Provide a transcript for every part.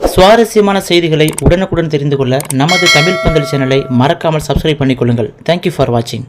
சுவாரஸ்யமான செய்திகளை உடனுக்குடன் தெரிந்து கொள்ள நமது தமிழ் பந்தல் சேனலை மறக்காமல் சப்ஸ்கிரைப் பண்ணிக்கொள்ளுங்கள். தேங்க்யூ ஃபார் வாட்சிங்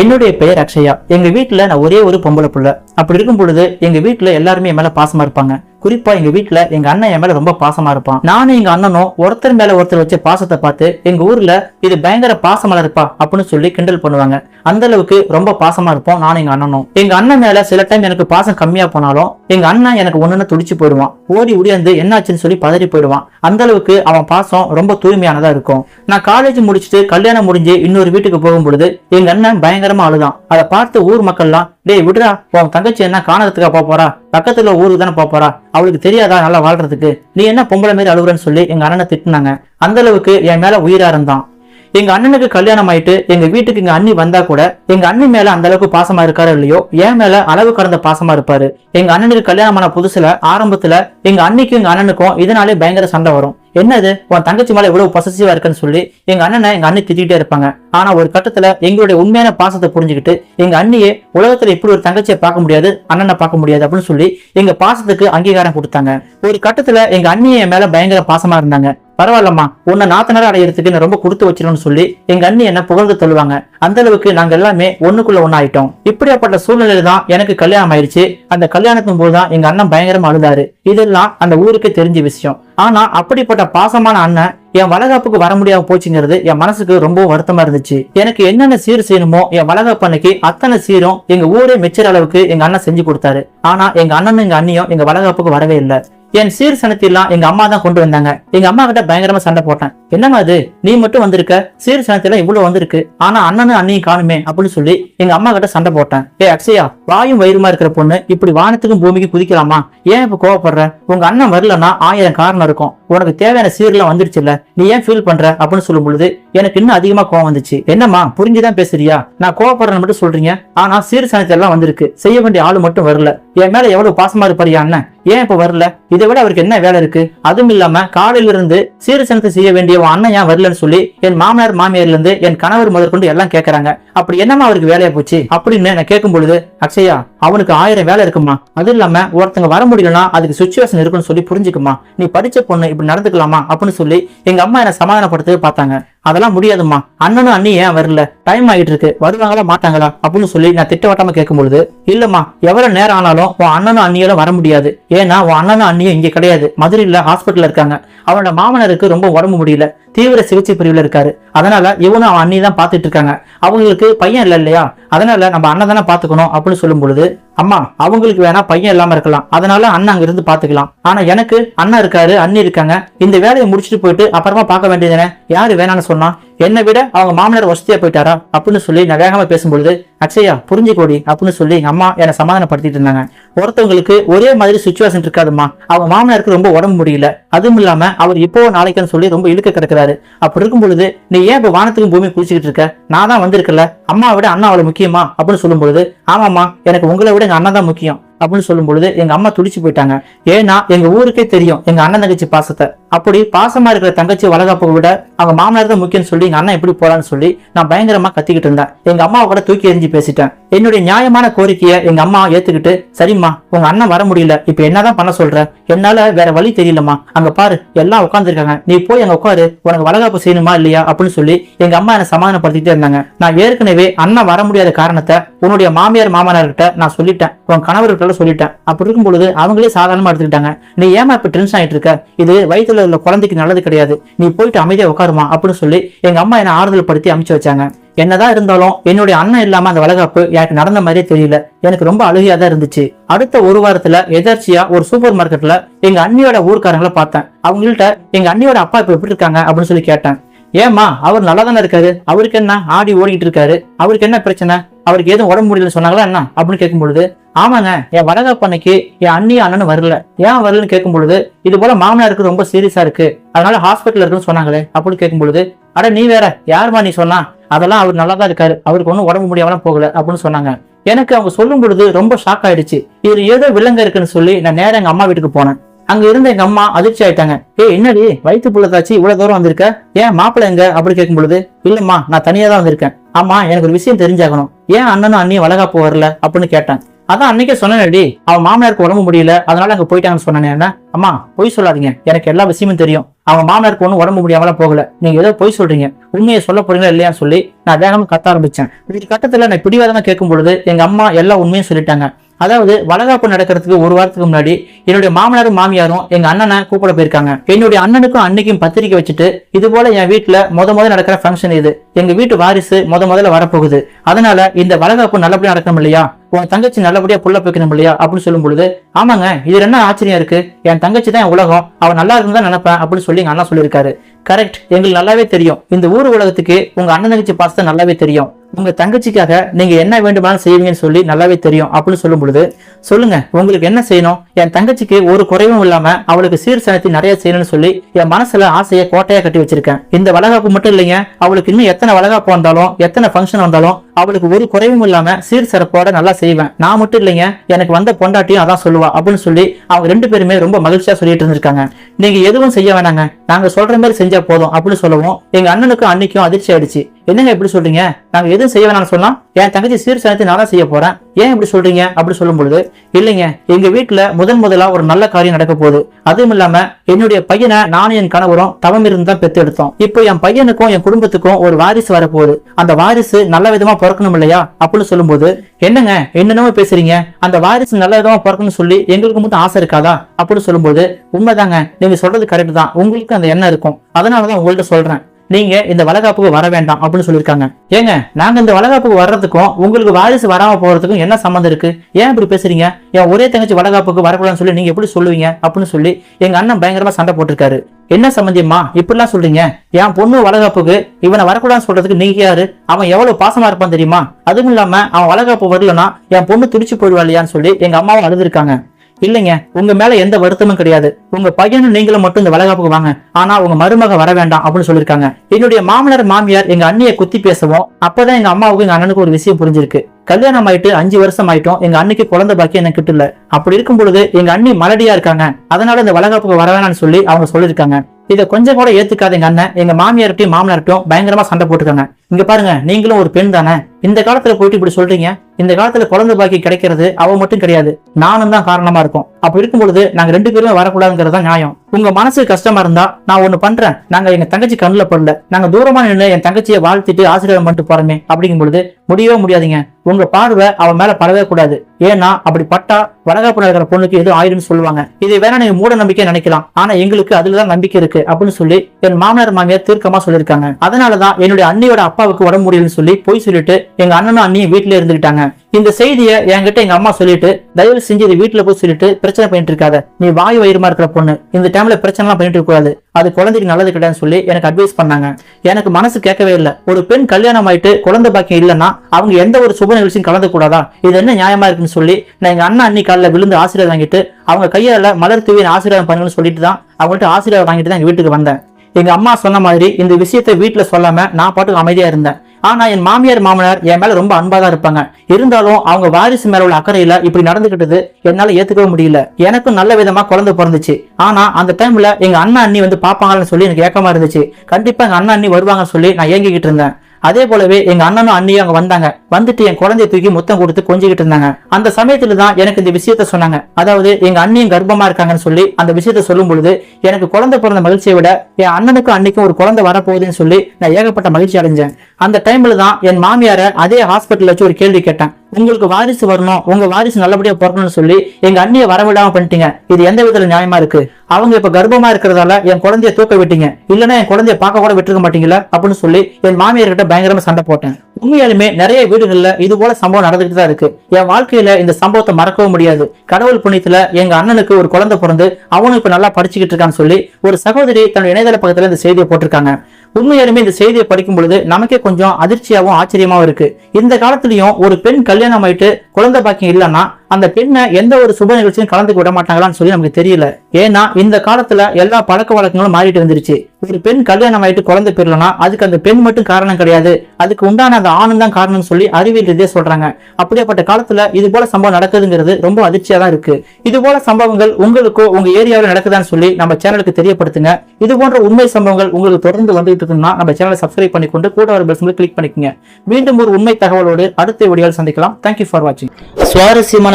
என்னுடைய பெயர் அக்ஷயா. எங்கள் வீட்டில் நான் ஒரே ஒரு பொம்பளை பிள்ளை. அப்படி இருக்கும் பொழுது எங்கள் வீட்டில் எல்லாருமே என் மேலே பாசமாக இருப்பாங்க. குறிப்பா எங்க வீட்டுல எங்க அண்ணன் என் மேல ரொம்ப பாசமா இருப்பான். நானும் எங்க அண்ணனும் ஒருத்தர் மேல ஒருத்தர் வச்ச பாசத்தை பார்த்து எங்க ஊர்ல இது பயங்கர பாசமலா இருப்பா அப்படின்னு சொல்லி கிண்டல் பண்ணுவாங்க. அந்த அளவுக்கு ரொம்ப பாசமா இருப்போம் நானும் எங்க அண்ணனும். எங்க அண்ணன் மேல சில டைம் எனக்கு பாசம் கம்மியா போனாலும் எங்க அண்ணன் எனக்கு ஒண்ணுன்னு துடிச்சு போயிடுவான். ஓடி உடையாந்து என்னாச்சுன்னு சொல்லி பதறி போயிடுவான். அந்த அளவுக்கு அவன் பாசம் ரொம்ப தூய்மையானதா இருக்கும். நான் காலேஜ் முடிச்சுட்டு கல்யாணம் முடிஞ்சு இன்னொரு வீட்டுக்கு போகும் பொழுது எங்க அண்ணன் பயங்கரமா அழுதான். அதை பார்த்து ஊர் மக்கள்லாம் டேய் விடுறா உன் தங்கச்சி என்ன காணறதுக்கா போறா? பக்கத்துல ஊருக்கு தானே போறா? அவளுக்கு தெரியாதா நல்லா வாழ்றதுக்கு? நீ என்ன பொம்பளை மாரி அழுகுறன்னு சொல்லி எங்க அண்ணனை திட்டுனாங்க. அந்த அளவுக்கு என் மேல உயிரா இருந்தான். எங்க அண்ணனுக்கு கல்யாணம் ஆயிட்டு எங்க வீட்டுக்கு எங்க அண்ணி வந்தா கூட எங்க அண்ணி மேல அந்த அளவுக்கு பாசமா இருக்காரு இல்லையோ என் மேல அளவு கடந்த பாசமா இருப்பாரு. எங்க அண்ணனுக்கு கல்யாணமான புதுசுல ஆரம்பத்துல எங்க அண்ணிக்கும் எங்க அண்ணனுக்கும் இதனாலே பயங்கர சண்டை வரும். என்னது? உன் தங்கச்சி மேல இவ்வளவு பொசசிவா இருக்குன்னு சொல்லி எங்க அண்ணனை எங்க அண்ணி திட்டிகிட்டே இருப்பாங்க. ஆனா ஒரு கட்டத்துல எங்களுடைய உண்மையான பாசத்தை புரிஞ்சுக்கிட்டு எங்க அண்ணியே உலகத்துல இப்படி ஒரு தங்கச்சியை பார்க்க முடியாது அண்ணனை பார்க்க முடியாது அப்படின்னு சொல்லி எங்க பாசத்துக்கு அங்கீகாரம் கொடுத்தாங்க. ஒரு கட்டத்துல எங்க அண்ணியை என் மேல பயங்கர பாசமா இருந்தாங்க. பரவாயில்லம்மா உன்னை நாத்தனார அடையிறதுக்கு நான் ரொம்ப கொடுத்து வச்சிருன்னு சொல்லி எங்க அண்ணி என்ன புகழ்ந்து தள்ளுவாங்க. அந்த அளவுக்கு நாங்க எல்லாமே ஒண்ணுக்குள்ள ஒன்னாயிட்டோம் இப்படியாப்பட்ட சூழ்நிலையில தான் எனக்கு கல்யாணம் ஆயிடுச்சு. அந்த கல்யாணத்தின் போதுதான் எங்க அண்ணன் பயங்கரமா அழுதாரு. இதெல்லாம் அந்த ஊருக்கே தெரிஞ்ச விஷயம். ஆனா அப்படிப்பட்ட பாசமான அண்ணன் என் வளகாப்புக்கு வர முடியாம போச்சுங்கிறது என் மனசுக்கு ரொம்ப வருத்தமா இருந்துச்சு. எனக்கு என்னென்ன சீர் செய்யணுமோ என் வளகாப்பு அன்னைக்கு அத்தனை சீரும் எங்க ஊரே மெச்சர் அளவுக்கு எங்க அண்ணன் செஞ்சு கொடுத்தாரு. ஆனா எங்க அண்ணனும் எங்க அண்ணியும் எங்க வளகாப்புக்கு வரவே இல்லை. என் சீர் சனத்திலாம் எங்க அம்மா தான் கொண்டு வந்தாங்க. எங்க அம்மா கிட்ட பயங்கரமா சண்டை போட்டேன். என்னம்மா அது? நீ மட்டும் வந்திருக்க? சீர் சனத்திலாம் இவ்வளவு வந்திருக்கு. ஆனா அண்ணனும் அண்ணியும் காணுமே அப்படின்னு சொல்லி எங்க அம்மா கிட்ட சண்டை போட்டேன். ஏ அக்ஷயா வாயும் வயிறுமா இருக்கிற பொண்ணு இப்படி வானத்துக்கும் பூமிக்கு குதிக்கலாமா? ஏன் இப்ப கோவப்படுற? உங்க அண்ணன் வரலன்னா ஆயிரம் காரணம் இருக்கும். உனக்கு தேவையான சீரெல்லாம் வந்துருச்சு இல்ல நீ ஏன் ஃபீல் பண்ற? அப்படின்னு சொல்லும் பொழுது எனக்கு இன்னும் அதிகமா கோவம் வந்துச்சு. என்னம்மா புரிஞ்சுதான் பேசுறியா? நான் கோவப்படுறேன்னு மட்டும் சொல்றீங்க. ஆனா சீர் சனத்தெல்லாம் வந்திருக்கு. செய்ய வேண்டிய ஆளு மட்டும் வரல. என் மேல எவ்வளவு பாசமா இருப்பாரியா அண்ணன்? ஏன் இப்ப வரல? இதை விட அவருக்கு என்ன வேலை இருக்கு? அதுவும் இல்லாம காலையில இருந்து சீரசனத்தை செய்ய வேண்டிய உன் அண்ணன் ஏன் வரலன்னு சொல்லி என் மாமனார் மாமியார்ல இருந்து என் கணவர் முதற்கொண்டு எல்லாம் கேக்குறாங்க. அப்படி என்னமா அவருக்கு வேலையா போச்சு? அப்படின்னு நான் கேட்கும் பொழுது அக்ஷயா அவனுக்கு ஆயிரம் வேலை இருக்குமா? அது இல்லாம ஒருத்தங்க வர முடியலன்னா அதுக்கு சுச்சுவேஷன் இருக்குன்னு சொல்லி புரிஞ்சுக்குமா? நீ படிச்ச பொண்ணு இப்படி நடந்துக்கலாமா? அப்படின்னு சொல்லி எங்க அம்மா என்ன சமாதானப்படுத்தவே பார்த்தாங்க. அதெல்லாம் முடியாதும்மா. அண்ணனும் அண்ணி ஏன் வரல? டைம் ஆகிட்டு இருக்கு வருவாங்களா மாட்டாங்களா? அப்படின்னு சொல்லி நான் திட்டவட்டமா கேட்கும் பொழுது இல்லம்மா எவ்வளவு நேரம் ஆனாலும் உன் அண்ணனும் அண்ணியெல்லாம் வர முடியாது. ஏன்னா உன் அண்ணனும் அண்ணியும் இங்க கிடையாது. மதுரையில ஹாஸ்பிட்டல் இருக்காங்க. அவனோட மாமனருக்கு ரொம்ப உடம்பு முடியல. தீவிர சிகிச்சை பிரிவுல இருக்காரு. அதனால இவனும் அவன் அண்ணி தான் பாத்துட்டு இருக்காங்க அவங்களுக்கு பையன் இல்ல இல்லையா? அதனால நம்ம அண்ணன் தானே பாத்துக்கணும் அப்படின்னு சொல்லும் பொழுது அம்மா அவங்களுக்கு வேணா பையன் இல்லாம இருக்கலாம். அதனால அண்ணன் அங்க இருந்து பாத்துக்கலாம் ஆனா எனக்கு அண்ணன் இருக்காரு அண்ணி இருக்காங்க. இந்த வேலையை முடிச்சுட்டு போயிட்டு அப்புறமா பார்க்க வேண்டியதுனே யாரு வேணாம்னு சொன்னா? என்னை விட அவங்க மாமனார் வசதியா போயிட்டாரா? அப்படின்னு சொல்லி நான் வேகமா பேசும்பொழுது அக்ஷயா புரிஞ்சுக்கோடி அப்படின்னு சொல்லி எங்க அம்மா என்னை சமாதானப்படுத்திட்டு இருந்தாங்க. ஒருத்தவங்களுக்கு ஒரே மாதிரி சுச்சுவேஷன் இருக்காதும்மா. அவங்க மாமனாருக்கு ரொம்ப உடம்பு முடியல. அதுவும் இல்லாம அவர் இப்போ நாளைக்குன்னு சொல்லி ரொம்ப இழுக்க கிடக்குறாரு. அப்படி இருக்கும் பொழுது நீ ஏன் இப்ப வானத்துக்கும் பூமி குளிச்சுக்கிட்டு இருக்க? நான் தான் வந்திருக்கல அம்மாவை விட அண்ணா அவ்வளவு முக்கியமா? அப்படின்னு சொல்லும் பொழுது ஆமாம்மா எனக்கு உங்களை விட எங்க அண்ணன் தான் முக்கியம். அப்படின்னு சொல்லும் பொழுது எங்க அம்மா துடிச்சு போயிட்டாங்க. ஏன்னா எங்க ஊருக்கே தெரியும் எங்க அண்ணன் தங்கச்சி பாசத்தை. அப்படி பாசமா இருக்கிற தங்கச்சி வளகாப்பை விட அவங்க மாமனார் தான் முக்கியம்னு சொல்லி எங்க அண்ணன் எப்படி போலான்னு சொல்லி நான் பயங்கரமா கத்திக்கிட்டு இருந்தேன். எங்க அம்மாவை கூட தூக்கி எறிஞ்சு பேசிட்டேன். என்னுடைய நியாயமான கோரிக்கையை எங்க அம்மா ஏத்துக்கிட்டு சரிம்மா உங்க அண்ணன் வர முடியல இப்ப என்னதான் பண்ண சொல்ற? என்னால வேற வழி தெரியலம்மா. அங்க பாரு எல்லாம் உட்காந்துருக்காங்க நீ போய் அங்க உட்காரு உனக்கு வளகாப்பு செய்யணுமா இல்லையா அப்படின்னு சொல்லி எங்க அம்மா என்ன சமாதானப்படுத்திட்டே இருந்தாங்க. நான் ஏற்கனவே அண்ணன் வர முடியாத காரணத்தை உன்னுடைய மாமியார் மாமனார்கிட்ட நான் சொல்லிட்டேன். உன் கணவர்கிட்ட சொல்லிட்டேன். அப்படி இருக்கும் பொழுது அவங்களே சாதாரணமா எடுத்துக்கிட்டாங்க. நீ ஏமா இப்ப டென்ஷன் ஆயிட்டு இருக்க இது வயிற்றுல உள்ள குழந்தைக்கு நல்லது கிடையாது. நீ போயிட்டு அமைதியா உட்காருமா அப்படின்னு சொல்லி எங்க அம்மா என்ன ஆறுதல் படுத்தி அமுச்சு வச்சாங்க. என்னதான் இருந்தாலும் என்னுடைய அண்ணன் இல்லாம அந்த வளகாப்பு எனக்கு நடந்த மாதிரியே தெரியல. எனக்கு ரொம்ப அழுகையா தான் இருந்துச்சு. அடுத்த ஒரு வாரத்துல எதர்ச்சியா ஒரு சூப்பர் மார்க்கெட்ல எங்க அண்ணியோட ஊர்க்காரங்களை பார்த்தேன். அவங்கள்ட்ட எங்க அண்ணியோட அப்பா இப்ப எப்படி இருக்காங்க அப்படின்னு சொல்லி கேட்டேன். ஏம்மா அவர் நல்லா தானே இருக்காரு? அவருக்கு என்ன ஆடி ஓடிக்கிட்டு இருக்காரு? அவருக்கு என்ன பிரச்சனை? அவருக்கு எதுவும் உடம்பு முடியலன்னு சொன்னாங்களா என்ன? அப்படின்னு கேட்கும் பொழுது ஆமாங்க என் வடகாப்பு அன்னைக்கு என் அண்ணி அண்ணனும் வரல. ஏன் வரலன்னு கேட்கும் பொழுது இது போல மாமனாருக்கு ரொம்ப சீரியஸா இருக்கு. அதனால ஹாஸ்பிட்டல் இருக்குன்னு சொன்னாங்களே அப்படின்னு கேட்கும் பொழுது அட நீ வேற யாருமா நீ சொன்னா? அதெல்லாம் அவர் நல்லா தான் இருக்காரு. அவருக்கு ஒன்றும் உடம்பு முடியாமலாம் போகல அப்படின்னு சொன்னாங்க. எனக்கு அவங்க சொல்லும் பொழுது ரொம்ப ஷாக் ஆயிடுச்சு. இது ஏதோ விலங்கு இருக்குன்னு சொல்லி நான் நேரம் எங்க அம்மா வீட்டுக்கு போனேன். அங்க இருந்த எங்க அம்மா அதிர்ச்சி ஆயிட்டாங்க. ஏ என்னடி? வயிற்று புள்ளதாச்சு இவ்வளவு தூரம் வந்திருக்க? ஏன் மாப்பிள்ள எங்க? அப்படி கேட்கும் பொழுது இல்லம்மா நான் தனியா தான் வந்திருக்கேன். ஆமா எனக்கு ஒரு விஷயம் தெரிஞ்சாகணும். ஏன் அண்ணனும் அண்ணியும் வளகாப்பு வரல? அப்படின்னு கேட்டேன். அதான் அன்னைக்கே சொன்னேன்டி அவன் மாமனாருக்கு உடம்பு முடியல அதனால அங்க போயிட்டாங்கன்னு சொன்னேன் என்ன? அம்மா பொய் சொல்லாதீங்க. எனக்கு எல்லா விஷயமும் தெரியும். அவன் மாமனாருக்கு ஒன்றும் உடம்பு முடியாமல போகல. நீங்க ஏதோ பொய் சொல்றீங்க. உண்மையை சொல்ல போறீங்களா இல்லையான்னு சொல்லி நான் வேகமா கத்த ஆரம்பிச்சேன். இந்த கட்டத்துல நான் பிடிவாதமா கேட்கும் பொழுது எங்க அம்மா எல்லா உண்மையும் சொல்லிட்டாங்க. அதாவது வளகாப்பு நடக்கிறதுக்கு ஒரு வாரத்துக்கு முன்னாடி என்னுடைய மாமனாரும் மாமியாரும் எங்க அண்ணனை கூப்பிட போயிருக்காங்க. என்னுடைய அண்ணனுக்கும் அன்னைக்கும் பத்திரிக்கை வச்சுட்டு இது போல என் வீட்டுல முத முத நடக்கிற ஃபங்க்ஷன் இது. எங்க வீட்டு வாரிசு முத முதல்ல வரப்போகுது. அதனால இந்த வளகாப்பு நல்லபடியா நடக்கணும் இல்லையா? உன் தங்கச்சி நல்லபடியா புள்ள போய்க்கணும் இல்லையா? அப்படின்னு சொல்லும் பொழுது ஆமாங்க இது என்ன ஆச்சரியம் இருக்கு? என் தங்கச்சி தான் என் உலகம். அவன் நல்லா இருந்தா நினைப்பேன் அப்படின்னு சொல்லி எங்க அண்ணா சொல்லியிருக்காரு. கரெக்ட் எங்களுக்கு நல்லாவே தெரியும். இந்த ஊர் உலகத்துக்கு உங்க அண்ணன் தங்கச்சி பாசத்தை நல்லாவே தெரியும். உங்க தங்கச்சிக்காக நீங்க என்ன வேண்டுமானாலும் செய்வீங்கன்னு சொல்லி நல்லாவே தெரியும் அப்படின்னு சொல்லும் பொழுது சொல்லுங்க உங்களுக்கு என்ன செய்யணும்? என் தங்கச்சிக்கு ஒரு குறைவும் இல்லாம அவளுக்கு சீர் சனத்தை நிறைய செய்யணும்னு சொல்லி என் மனசுல ஆசையை கோட்டையா கட்டி வச்சிருக்கேன். இந்த வளகாப்பு மட்டும் இல்லைங்க அவளுக்கு இன்னும் எத்தனை வளகாப்பு வந்தாலும் எத்தனை ஃபங்க்ஷன் வந்தாலும் அவளுக்கு ஒரு குறைவும் இல்லாம சீர் சிறப்போட நல்லா செய்வேன். நான் மட்டும் இல்லைங்க எனக்கு வந்த பொண்டாட்டியும் அதான் சொல்லுவா அப்படின்னு சொல்லி அவங்க ரெண்டு பேருமே ரொம்ப மகிழ்ச்சியா சொல்லிட்டு இருந்திருக்காங்க. நீங்க எதுவும் செய்ய வேணாங்க நாங்க சொல்ற மாதிரி செஞ்சா போதும் அப்படின்னு சொல்லவும் எங்க அண்ணனுக்கும் அன்னைக்கும் அதிர்ச்சி ஆயிடுச்சு. என்னங்க இப்படி சொல்றீங்க? நாங்க எதுவும் செய்ய வேணாம்னு சொன்னா என் தங்கச்சி சீர் சனத்தை நான் செய்ய போறேன். ஏன் இப்படி சொல்றீங்க? அப்படி சொல்லும் பொழுது இல்லைங்க எங்க வீட்டுல முதன் முதலா ஒரு நல்ல காரியம் நடக்க போகுது. அதுவும் இல்லாம என்னுடைய பையனை நானும் என் கணவரும் தவம் இருந்து தான் பெத்து எடுத்தோம் இப்போ என் பையனுக்கும் என் குடும்பத்துக்கும் ஒரு வாரிசு வரப்போகுது. அந்த வாரிசு நல்ல விதமா பிறக்கணும் இல்லையா? அப்படின்னு சொல்லும்போது என்னங்க என்னென்னமோ பேசுறீங்க. அந்த வாரிசு நல்ல விதமா பிறக்கணும்னு சொல்லி எங்களுக்கு மட்டும் ஆசை இருக்காதா? அப்படின்னு சொல்லும்போது உண்மைதாங்க. நீங்க சொல்றது கரெக்ட் தான். உங்களுக்கு அந்த எண்ணம் இருக்கும். அதனாலதான் உங்கள்கிட்ட சொல்றேன். நீங்க இந்த வளகாப்புக்கு வர வேண்டாம் அப்படின்னு சொல்லியிருக்காங்க. ஏங்க நாங்க இந்த வளகாப்புக்கு வர்றதுக்கும் உங்களுக்கு வாரிசு வராம போறதுக்கும் என்ன சம்மந்தம் இருக்கு? ஏன் இப்படி பேசுறீங்க? என் ஒரே தங்கச்சி வளகாப்புக்கு வரக்கூடாதுன்னு சொல்லி நீங்க எப்படி சொல்லுவீங்க? அப்படின்னு சொல்லி எங்க அண்ணன் பயங்கரமா சண்டை போட்டிருக்காரு. என்ன சம்பந்தியம்மா இப்படிலாம் சொல்றீங்க? என் பொண்ணு வளகாப்புக்கு இவனை வரக்கூடாதுன்னு சொல்றதுக்கு நீங்க யாரு? அவன் எவ்வளவு பாசமா இருப்பான் தெரியுமா? அதுவும் இல்லாம அவன் வளகாப்பு வரலன்னா என் பொண்ணு துடிச்சு போயிடுவா இல்லையான்னு சொல்லி எங்க அம்மாவும் அழுதுருக்காங்க. இல்லைங்க உங்க மேல எந்த வருத்தமும் கிடையாது. உங்க பையனும் நீங்களும் மட்டும் இந்த வளகாப்புக்கு வாங்க. ஆனா உங்க மருமக வர வேண்டாம் அப்படின்னு சொல்லியிருக்காங்க. என்னுடைய மாமனார் மாமியார் எங்க அண்ணியை குத்தி பேசவும் அப்பதான் எங்க அம்மாவுக்கு எங்க அண்ணனுக்கு ஒரு விஷயம் புரிஞ்சிருக்கு. கல்யாணம் ஆயிட்டு அஞ்சு வருஷம் ஆயிட்டோம் எங்க அண்ணிக்கு குழந்தை பாக்கி எனக்கு கிட்டல. அப்படி இருக்கும் பொழுது எங்க அண்ணி மலடியா இருக்காங்க. அதனால இந்த வளகாப்புக்கு வர வேணாம்னு சொல்லி அவங்க சொல்லியிருக்காங்க. இதை கொஞ்சம் கூட ஏத்துக்காத எங்க அண்ணன் எங்க மாமியார்ட்டையும் மாமனார்ட்டையும் பயங்கரமா சண்டை போட்டுருக்காங்க. இங்க பாருங்க நீங்களும் ஒரு பெண் தானே. இந்த காலத்துல போயிட்டு இப்படி சொல்றீங்க? இந்த காலத்துல குழந்தை பாக்கி கிடைக்கிறது அவ மட்டும் கிடையாது. நானும் தான் காரணமா இருக்கும். அப்படி இருக்கும் பொழுது நாங்க ரெண்டு பேருமே வரக்கூடாதுங்கிறது தான் நியாயம். உங்க மனசு கஷ்டமா இருந்தா நான் ஒண்ணு பண்றேன். நாங்க எங்க தங்கச்சி கண்ணுல படல. நாங்க தூரமா நின்று என் தங்கச்சியை வாழ்த்திட்டு ஆசீர்வாதம் பண்ணிட்டு போறோமே அப்படிங்கும் பொழுது முடியவே முடியாதுங்க. உங்க பார்வை அவன் மேல படவே கூடாது. ஏன்னா அப்படி பட்டா வளகாப்பு இருக்கிற பொண்ணுக்கு எதுவும் ஆயிடும்னு சொல்லுவாங்க. இதை வேணா நீங்க மூட நம்பிக்கை நினைக்கலாம். ஆனா எங்களுக்கு அதுலதான் நம்பிக்கை இருக்கு அப்படின்னு சொல்லி என் மாமனார் மாமியார் தீர்க்கமா சொல்லியிருக்காங்க. அதனாலதான் என்னுடைய அண்ணியோட அப்பாவுக்கு உடம்பு முடியலன்னு சொல்லி போய் சொல்லிட்டு எங்க அண்ணனும் அண்ணியும் வீட்டுல இருந்துகிட்டாங்க. இந்த செய்தியை என்கிட்ட எங்க அம்மா சொல்லிட்டு தயவு செஞ்சு இதை வீட்டுல போய் சொல்லிட்டு பிரச்சனை பண்ணிட்டு இருக்காத. நீ வாயு வயிறுமா இருக்கிற பொண்ணு. இந்த டைம்ல பிரச்சனை எல்லாம் பண்ணிட்டு கூடாது அது குழந்தைக்கு நல்லது கிடையாதுன்னு சொல்லி எனக்கு அட்வைஸ் பண்ணாங்க. எனக்கு மனசு கேட்கவே இல்லை. ஒரு பெண் கல்யாணம் ஆயிட்டு குழந்தை பாக்கியம் இல்லைன்னா அவங்க எந்த ஒரு சுப நிகழ்ச்சியும் கலந்து கூடாதா? இது என்ன நியாயமா இருக்குன்னு சொல்லி நான் எங்க அண்ணா அன்னி காலில் விழுந்து ஆசீர்வாதம் வாங்கிட்டு அவங்க கையால மலர் தூவி ஆசீர்வாதம் பண்ணுங்கன்னு சொல்லிட்டு தான் அவங்கள்ட்ட ஆசீர்வாதம் வாங்கிட்டு தான் எங்க வீட்டுக்கு வந்தேன். எங்க அம்மா சொன்ன மாதிரி இந்த விஷயத்தை வீட்டுல சொல்லாம நான் பாட்டுக்கு அமைதியா இருந்தேன். ஆனா என் மாமியார் மாமனார் என் மேல ரொம்ப அன்பா தான் இருப்பாங்க. இருந்தாலும் அவங்க வாரிசு மேல உள்ள அக்கறையில இப்படி நடந்துகிட்டது என்னால ஏத்துக்கவே முடியல. எனக்கும் நல்ல விதமா குழந்தை பிறந்துச்சு. ஆனா அந்த டைம்ல எங்க அண்ணா அண்ணி வந்து பாப்பாங்கன்னு சொல்லி எனக்கு ஏக்கமா இருந்துச்சு. கண்டிப்பா எங்க அண்ணா அண்ணி வருவாங்கன்னு சொல்லி நான் ஏங்கிக்கிட்டு இருந்தேன். அதே போலவே எங்க அண்ணனும் அண்ணியும் அங்க வந்தாங்க. வந்துட்டு என் குழந்தைய தூக்கி முத்தம் கொடுத்து கொஞ்சிக்கிட்டு இருந்தாங்க. அந்த சமயத்துல தான் எனக்கு இந்த விஷயத்த சொன்னாங்க. அதாவது எங்க அண்ணியும் கர்ப்பமா இருக்காங்கன்னு சொல்லி அந்த விஷயத்த சொல்லும் பொழுது எனக்கு குழந்தை பிறந்த மகிழ்ச்சியை விட என் அண்ணனுக்கும் அன்னைக்கும் ஒரு குழந்தை வரப்போகுதுன்னு சொல்லி நான் ஏகப்பட்ட மகிழ்ச்சி அடைஞ்சேன். அந்த டைம்ல தான் என் மாமியார அதே ஹாஸ்பிட்டல் வச்சு ஒரு கேள்வி கேட்டேன். உங்களுக்கு வாரிசு வரணும். உங்க வாரிசு நல்லபடியா பிறக்கணும்னு சொல்லி எங்க அண்ணியை வரவிடாம பண்ணிட்டீங்க. இது எந்த விதத்துல நியாயமா இருக்கு? அவங்க இப்ப கர்ப்பமா இருக்கிறதால என் குழந்தைய தூக்க விட்டீங்க. இல்லைன்னா என் குழந்தைய பார்க்க கூட விட்டுருக்க மாட்டீங்களா? அப்படின்னு சொல்லி என் மாமியார் கிட்ட பயங்கரமா சண்டை போட்டேன். உண்மையாலுமே நிறைய வீடுகள்ல இது போல சம்பவம் நடந்துகிட்டு தான் இருக்கு. என் வாழ்க்கையில இந்த சம்பவத்தை மறக்கவும் முடியாது. கடவுள் புண்ணியத்துல எங்க அண்ணனுக்கு ஒரு குழந்தை பிறந்து அவனும் இப்ப நல்லா படிச்சுக்கிட்டு இருக்கான்னு சொல்லி ஒரு சகோதரி தன்னோட இணையதள பக்கத்துல இந்த செய்தியை போட்டிருக்காங்க. உண்மையாலுமே இந்த செய்தியை படிக்கும் பொழுது நமக்கே கொஞ்சம் அதிர்ச்சியாவும் ஆச்சரியமாவும் இருக்கு. இந்த காலத்திலயும் ஒரு பெண் கல்யாணம் ஆயிட்டு குழந்தை பாக்கியம் இல்லைன்னா அந்த பெண்ணை எந்த ஒரு சுப நிகழ்ச்சியும் கலந்துக்க விட மாட்டாங்களான்னு சொல்லி நமக்கு தெரியல. ஏன்னா இந்த காலத்துல எல்லா பழக்க வழக்கங்களும் மாறிட்டு வந்துருச்சு ஒரு பெண் கல்யாணம் ஆயிட்டு குழந்தை பெறலனா அதுக்கு அந்த பெண் மட்டும் காரணம் கிடையாது. அதுக்கு உண்டான அந்த ஆணும் தான் காரணம் சொல்லி அறிவியல் சொல்றாங்க. அப்படியாப்பட்ட காலத்துல இது போல சம்பவம் நடக்குதுங்கிறது ரொம்ப அதிர்ச்சியா தான் இருக்கு. இது போல சம்பவங்கள் உங்களுக்கோ உங்க ஏரியாவில் நடக்குதான்னு சொல்லி நம்ம சேனலுக்கு தெரியப்படுத்துங்க. இது போன்ற உண்மை சம்பவங்கள் உங்களுக்கு தொடர்ந்து வந்துட்டு இருக்குன்னா நம்ம சேனலை சப்ஸ்கிரைப் பண்ணிக்கொண்டு கூட ஒரு பெல் கிளிக் பண்ணிக்கோங்க. மீண்டும் ஒரு உண்மை தகவலோடு அடுத்த வீடியோவில் சந்திக்கலாம். தேங்க்யூ ஃபார் வாட்சிங் சுவாரஸ்யமான